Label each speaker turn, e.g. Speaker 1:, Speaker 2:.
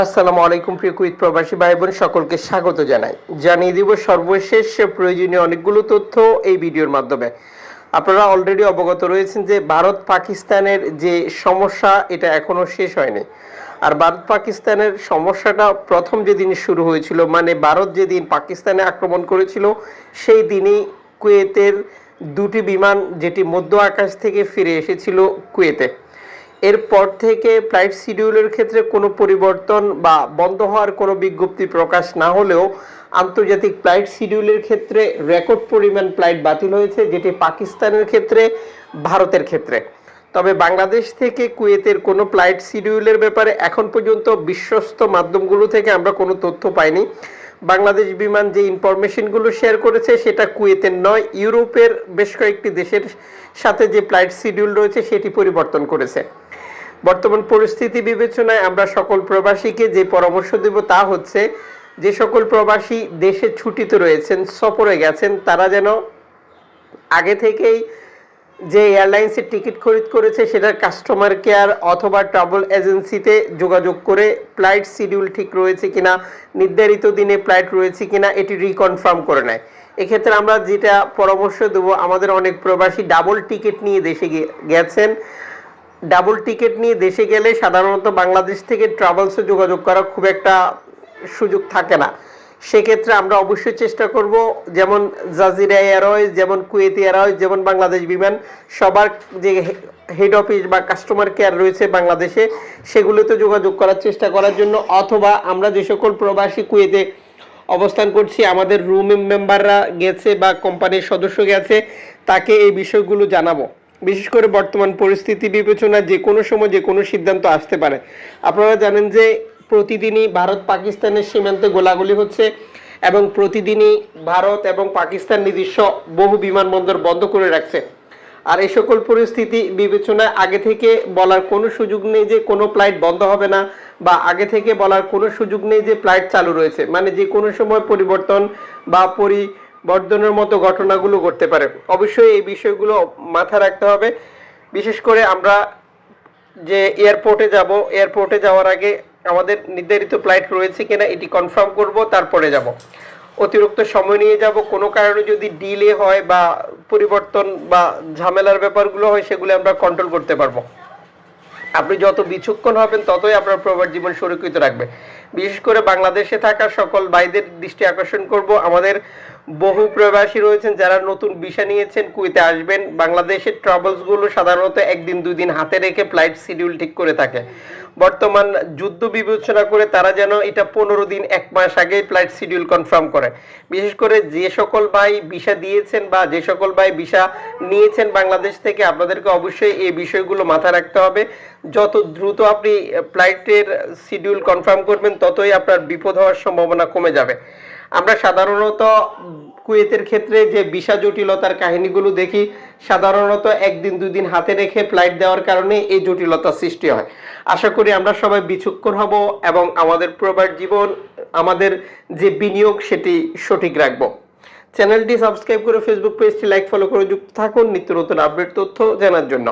Speaker 1: আসসালামু আলাইকুম প্রিয় কুইত প্রবাসী ভাই বোন সকলকে স্বাগত জানাই। জানিয়ে দিব সর্বশেষ প্রয়োজনীয় অনেকগুলো তথ্য এই ভিডিওর মাধ্যমে। আপনারা অলরেডি অবগত রয়েছেন যে ভারত পাকিস্তানের যে সমস্যা, এটা এখনও শেষ হয়নি। আর ভারত পাকিস্তানের সমস্যাটা প্রথম যেদিন শুরু হয়েছিল মানে ভারত যেদিন পাকিস্তানে আক্রমণ করেছিল, সেই দিনই কুয়েতের দুটি বিমান, যেটি মধ্য আকাশ থেকে ফিরে এসেছিল কুয়েতে। এরপর থেকে ফ্লাইট শিডিউলের ক্ষেত্রে কোনো পরিবর্তন বা বন্ধ হওয়ার কোনো বিজ্ঞপ্তি প্রকাশ না হলেও আন্তর্জাতিক ফ্লাইট শিডিউলের ক্ষেত্রে রেকর্ড পরিমাণ ফ্লাইট বাতিল হয়েছে, যেটি পাকিস্তানের ক্ষেত্রে, ভারতের ক্ষেত্রে। তবে বাংলাদেশ থেকে কুয়েতের কোনো ফ্লাইট শিডিউলের ব্যাপারে এখন পর্যন্ত বিশ্বস্ত মাধ্যমগুলো থেকে আমরা কোনো তথ্য পাইনি। বাংলাদেশ বিমান যে ইনফরমেশনগুলো শেয়ার করেছে, সেটা কুয়েতের নয়, ইউরোপের বেশ কয়েকটি দেশের সাথে যে ফ্লাইট শিডিউল রয়েছে, সেটি পরিবর্তন করেছে। বর্তমান পরিস্থিতি বিবেচনায় আমরা সকল প্রবাসীকে যে পরামর্শ দেব তা হচ্ছে, যে সকল প্রবাসী দেশে ছুটিতে রয়েছেন, সফরে গেছেন, তারা যেন আগে থেকেই যে এয়ারলাইন্সের টিকিট খরিদ করেছে সেটার কাস্টমার কেয়ার অথবা ট্রাভেল এজেন্সিতে যোগাযোগ করে ফ্লাইট শিডিউল ঠিক রয়েছে কিনা, নির্ধারিত দিনে ফ্লাইট রয়েছে কিনা, এটি রিকনফার্ম করে নেয়। এক্ষেত্রে আমরা যেটা পরামর্শ দেবো, আমাদের অনেক প্রবাসী ডাবল টিকিট নিয়ে দেশে গেছেন। ডাবল টিকিট নিয়ে দেশে গেলে সাধারণত বাংলাদেশ থেকে ট্রাভেলসে যোগাযোগ করা খুব একটা সুযোগ থাকে না। সেক্ষেত্রে আমরা অবশ্যই চেষ্টা করব, যেমন জাজিরা এয়ারওয়েজ, যেমন কুয়েত এয়ারওয়েজ, যেমন বাংলাদেশ বিমান, সবার যে হেড অফিস বা কাস্টমার কেয়ার রয়েছে বাংলাদেশে, সেগুলোতে যোগাযোগ করার চেষ্টা করার জন্য, অথবা আমরা যে সকল প্রবাসী কুয়েতে অবস্থান করছি, আমাদের রুম মেম্বাররা গেছে বা কোম্পানির সদস্য গেছে, তাকে এই বিষয়গুলো জানাব। বিশেষ করে বর্তমান পরিস্থিতি বিবেচনায় যে কোনো সময় যে কোনো সিদ্ধান্ত আসতে পারে। আপনারা জানেন যে প্রতিদিনই ভারত পাকিস্তানের সীমান্তে গোলাগুলি হচ্ছে এবং প্রতিদিনই ভারত এবং পাকিস্তান নিজস্ব বহু বিমানবন্দর বন্ধ করে রাখছে। আর এই সকল পরিস্থিতি বিবেচনায় আগে থেকে বলার কোনো সুযোগ নেই যে কোনো ফ্লাইট বন্ধ হবে না বা আগে থেকে বলার কোনো সুযোগ নেই যে ফ্লাইট চালু রয়েছে। মানে যে কোনো সময় পরিবর্তন বা পরিবর্তনের মতো ঘটনাগুলো ঘটতে পারে। অবশ্যই এই বিষয়গুলো মাথায় রাখতে হবে। বিশেষ করে আমরা যে এয়ারপোর্টে যাব, এয়ারপোর্টে যাওয়ার আগে আমাদের নির্ধারিত ফ্লাইট রয়েছে কিনা এটি কনফার্ম করব, তারপরে যাব। অতিরিক্ত সময় নিয়ে যাব, কোনো কারণে যদি ডিলে হয় বা পরিবর্তন বা ঝামেলার ব্যাপারগুলো হয়, সেগুলো আমরা কন্ট্রোল করতে পারব। আপনি যত বিচক্ষণ হবেন, ততই আপনার প্রবাস জীবন সুরক্ষিত রাখবে। বিশেষ করে বাংলাদেশে থাকা সকল ভাইদের দৃষ্টি আকর্ষণ করব। আমাদের বহু প্রবাসী রয়েছেন যারা নতুন ভিসা নিয়েছেন, কুয়েতে আসবেন। বাংলাদেশের ট্রাভেলসগুলো সাধারণত একদিন দুই দিন হাতে রেখে ফ্লাইট শিডিউল ঠিক করে থাকে। বর্তমান যুদ্ধ বিবেচনা করে তারা যেন এটা পনেরো দিন, এক মাস আগে ফ্লাইট শিডিউল কনফার্ম করে। বিশেষ করে যে সকল ভাই ভিসা দিয়েছেন বা যে সকল ভাই ভিসা নিয়েছেন বাংলাদেশ থেকে, আপনাদেরকে অবশ্যই এই বিষয়গুলো মাথায় রাখতে হবে। যত দ্রুত আপনি ফ্লাইটের শিডিউল কনফার্ম করবেন, ততই আপনার বিপদ হওয়ার সম্ভাবনা কমে যাবে। আমরা সাধারণত কুয়েতের ক্ষেত্রে যে ভিসা জটিলতার কাহিনীগুলো দেখি, সাধারণত একদিন দুই দিন হাতে রেখে ফ্লাইট দেওয়ার কারণে এই জটিলতার সৃষ্টি হয়। আশা করি আমরা সবাই বিচক্ষণ হব এবং আমাদের প্রবার জীবন, আমাদের যে বিনিয়োগ সেটি সঠিক রাখব। চ্যানেলটি সাবস্ক্রাইব করে ফেসবুক পেজটি লাইক ফলো করে যুক্ত থাকুন। নিত্য নতুন আপডেট তথ্য জানার জন্য।